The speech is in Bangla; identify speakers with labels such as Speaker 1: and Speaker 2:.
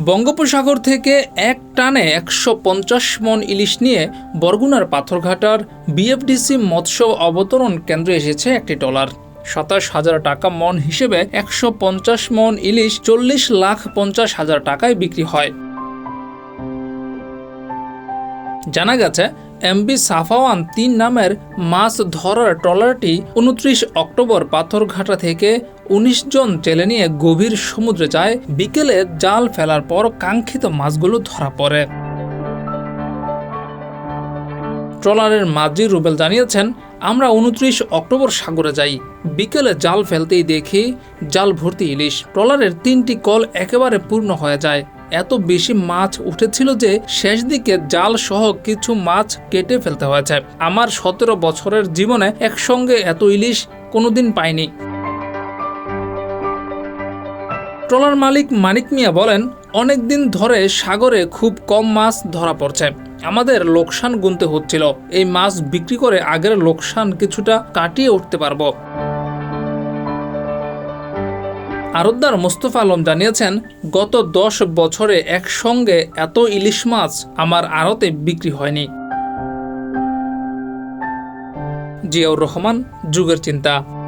Speaker 1: বঙ্গোপসাগর থেকে এক টানে একশো পঞ্চাশ মন ইলিশ নিয়ে বরগুনার পাথরঘাটার বিএফডিসি মৎস্য অবতরণ কেন্দ্রে এসেছে একটি ট্রলার সাতাশ হাজার টাকা মন হিসেবে একশো পঞ্চাশ মন ইলিশ চল্লিশ লাখ পঞ্চাশ হাজার টাকায় বিক্রি হয়। জানা গেছে এমবি সাফাওয়ান তিন নামের মাছ ধরার ট্রলারটি উনত্রিশ অক্টোবর পাথরঘাটা থেকে উনিশ জন জেলে নিয়ে গভীর সমুদ্রে যায়, বিকেলে জাল ফেলার পর কাঙ্ক্ষিত মাছগুলো ধরা পড়ে। ট্রলারের মাঝি রুবেল জানিয়েছেন, আমরা উনত্রিশ অক্টোবর সাগরে যাই। বিকেলে জাল ফেলতেই দেখি জাল ভর্তি ইলিশ। ট্রলারের তিনটি কল একেবারে পূর্ণ হয়ে যায়। এত বেশি মাছ উঠেছিল যে শেষ দিকে জাল সহ কিছু মাছ কেটে ফেলতে হয়েছে। আমার সতেরো বছরের জীবনে একসঙ্গে এত ইলিশ কোনোদিন পাইনি। ট্রলার মালিক মানিক মিয়া বলেন, অনেক দিন ধরে সাগরে খুব কম মাছ ধরা পড়ছে। আমাদের লোকসান গুনতে হচ্ছিল। এই মাছ বিক্রি করে আগের লোকসান কিছুটা কাটিয়ে উঠতে পারব। আরদ্দার মোস্তফা আলম জানিয়েছেন, গত দশ বছরে একসঙ্গে এত ইলিশ মাছ আমার আড়তে বিক্রি হয়নি। জিয়াউর রহমান, যুগের চিন্তা।